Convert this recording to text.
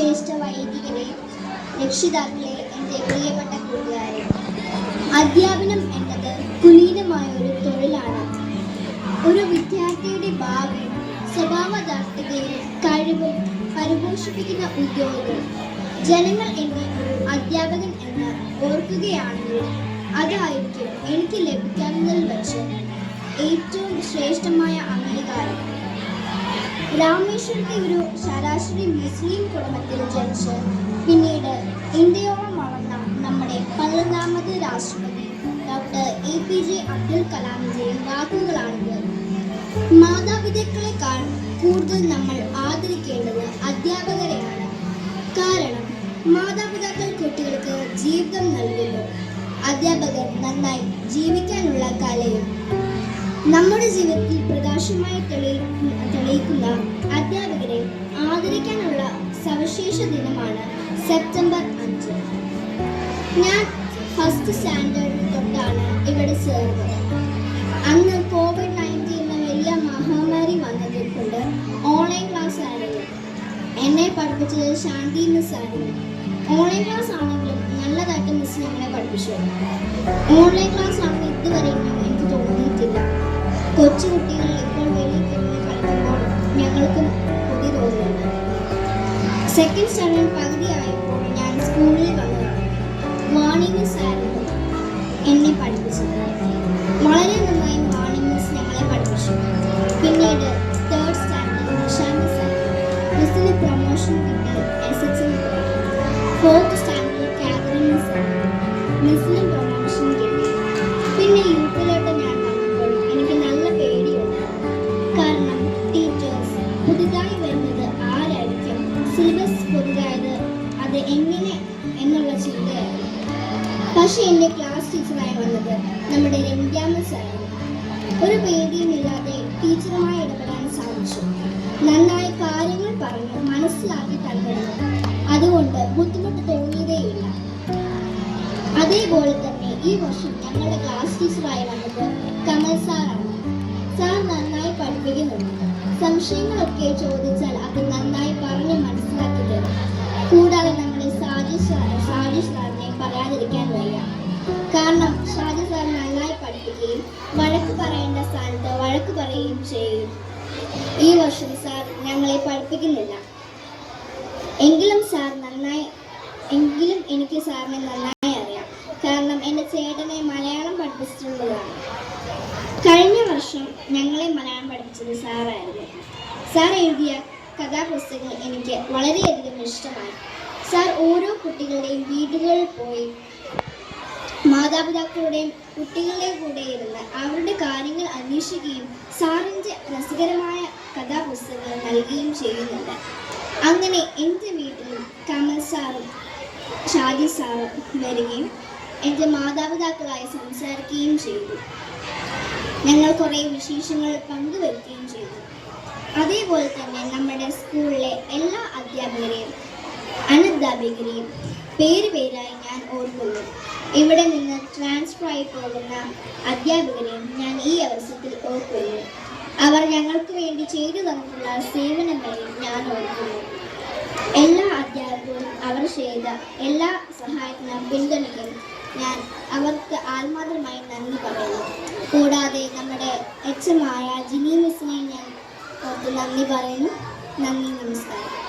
ശ്രേഷ്ഠ വൈദികരെ രക്ഷിതാക്കളെ എന്റെ പ്രിയപ്പെട്ട കൂട്ടുകാരെ അധ്യാപനം എന്നത് കുലീനമായ ഒരു തൊഴിലാണ്. ഒരു വിദ്യാർത്ഥിയുടെ ഭാവി സ്വഭാവദാർഢ്യതയും കഴിവും പരിപോഷിപ്പിക്കുന്ന ഉദ്യോഗം ജനങ്ങൾ എന്നെ ഒരു അധ്യാപകൻ എന്ന് ഓർക്കുകയാണെങ്കിൽ അതായിരിക്കും എനിക്ക് ലഭിക്കാവുന്നതിൽ വെച്ച് ഏറ്റവും ശ്രേഷ്ഠമായ അംഗീകാരം. രാമേശ്വരത്തെ ഒരു ശരാശരി മുസ്ലിം കുടുംബത്തിൽ ജനിച്ച് പിന്നീട് ഇന്ത്യയോളം വളർന്ന നമ്മുടെ പതിനൊന്നാമത് രാഷ്ട്രപതി doctor A P J Abdul കലാമിന്റെയും വാക്കുകളാണിത്. മാതാപിതാക്കളെക്കാൾ കൂടുതൽ നമ്മൾ ആദരിക്കേണ്ടത് അധ്യാപകരെയാണ്. കാരണം മാതാപിതാക്കൾ കുട്ടികൾക്ക് ജീവിതം നൽകുന്നു. അധ്യാപകർ നന്നായി ജീവിക്കാനുള്ള കലയും നമ്മുടെ ജീവിതത്തിൽ പ്രകാശമായി തെളിയിക്കുന്ന അധ്യാപകരെ ആദരിക്കാനുള്ള സവിശേഷ ദിനമാണ് സെപ്റ്റംബർ അഞ്ച്. ഞാൻ ഫസ്റ്റ് സ്റ്റാൻഡേർഡ് തൊട്ടാണ് ഇവിടെ ചേർന്നത്. അന്ന് കോവിഡ് നയന്റീൻ എന്ന വലിയ മഹാമാരി വന്നതിൽ കൊണ്ട് ഓൺലൈൻ ക്ലാസ് ആയിരുന്നു. എന്നെ പഠിപ്പിച്ചത് ശാന്തി മിസ് ആയിരുന്നു ഓൺലൈൻ ക്ലാസ് ആണെങ്കിലും നല്ലതായിട്ട് മിസ് ഞങ്ങളെ പഠിപ്പിച്ചു. ഓൺലൈൻ ക്ലാസ് ആണെങ്കിൽ ഇതുവരെ കൊച്ചു കുട്ടികൾ ഇപ്പോൾ വെളിയിൽ കളിക്കുമ്പോൾ ഞങ്ങൾക്കും കൊതി തോന്നുന്നുണ്ട് സെക്കൻഡ് സ്റ്റാൻഡേർഡ് പകുതിയായപ്പോൾ ഞാൻ സ്കൂളിൽ വന്നതാണ് വാണി മിസ് ആയിരുന്നു എന്നെ പഠിപ്പിച്ചത്. വളരെ നന്നായി വാണി മിസ് ഞങ്ങളെ പഠിപ്പിച്ചു. പിന്നീട് തേർഡ് സ്റ്റാൻഡേർഡ് നിഷ മിസ് മിസ്സിന് പ്രൊമോഷൻ കിട്ടി S H fourth standard Catherine miss മിസ്സിന് സിലബസ് പുതുതായത് അത് എങ്ങനെ എന്നുള്ള ചിന്തയായിരുന്നു പക്ഷെ എന്റെ ക്ലാസ് ടീച്ചറായി വന്നത് നമ്മുടെ രമ്യ സാറാണ് ഒരു പേടിയുമില്ലാതെ ടീച്ചറുമായി ഇടപെടാൻ സാധിച്ചു. നന്നായി കാര്യങ്ങൾ പറഞ്ഞ് മനസ്സിലാക്കി തന്നിരുന്നു. അതുകൊണ്ട് ബുദ്ധിമുട്ട് തോന്നിയതേയില്ല. അതേപോലെ തന്നെ ഈ വർഷം ഞങ്ങളുടെ ക്ലാസ് ടീച്ചറായി വന്നത് കമൽ സാറാണ് സാർ നന്നായി പഠിപ്പിക്കുന്നുണ്ട്. സംശയങ്ങളൊക്കെ ചോദിച്ചാൽ അത് നന്നായി പറഞ്ഞ് മനസ്സിലാക്കി സ്ഥാനത്ത് വഴക്ക് പറയുകയും ചെയ്യും. ഈ വർഷം സാർ ഞങ്ങളെ പഠിപ്പിക്കുന്നില്ല. എങ്കിലും സാർ നന്നായി എങ്കിലും എനിക്ക് സാറിനെ നന്നായി അറിയാം. കാരണം എന്റെ ചേട്ടനെ മലയാളം പഠിപ്പിച്ചിട്ടുള്ളതാണ്. കഴിഞ്ഞ വർഷം ഞങ്ങളെ മലയാളം പഠിപ്പിച്ചത് സാറായിരുന്നു. സാർ എഴുതിയ കഥാപുസ്തകങ്ങൾ എനിക്ക് വളരെയധികം ഇഷ്ടമായി. സാർ ഓരോ കുട്ടികളുടെയും വീടുകളിൽ പോയി മാതാപിതാക്കളുടെയും കുട്ടികളുടെയും കൂടെ ഇരുന്ന് അവരുടെ കാര്യങ്ങൾ അന്വേഷിക്കുകയും സാറിന്റെ രസകരമായ കഥാപുസ്തകങ്ങൾ നൽകുകയും ചെയ്യുന്നുണ്ട്. അങ്ങനെ എന്റെ വീട്ടിലും കമൽ സാറും ഷാജി സാറും വരികയും എന്റെ മാതാപിതാക്കളായി സംസാരിക്കുകയും ചെയ്തു. ഞങ്ങൾ കുറേ വിശേഷങ്ങൾ പങ്കുവെക്കുകയും ചെയ്തു. അതേപോലെ തന്നെ നമ്മുടെ സ്കൂളിലെ എല്ലാ അധ്യാപകരെയും അനധ്യാപകരെയും പേര് പേരായി ഞാൻ ഓർക്കുന്നു. ഇവിടെ നിന്ന് ട്രാൻസ്ഫർ ആയി പോകുന്ന അധ്യാപകരെയും ഞാൻ ഈ അവസരത്തിൽ ഓർക്കുന്നു. അവർ ഞങ്ങൾക്ക് വേണ്ടി ചെയ്തു തന്നിട്ടുള്ള സേവനങ്ങളെയും ഞാൻ ഓർക്കുന്നു. എല്ലാ അധ്യാപകരും അവർ ചെയ്ത എല്ലാ സഹായത്തിനും പിന്തുണയ്ക്കും ഞാൻ അവർക്ക് ആത്മാർത്ഥമായി നന്ദി പറയുന്നു. കൂടാതെ നമ്മുടെ എച്ച് എം ആയ ജിനി മിസ്സിനെ ഞാൻ ഓർത്ത് നന്ദി പറയുന്നു. നന്ദി നമസ്കാരം.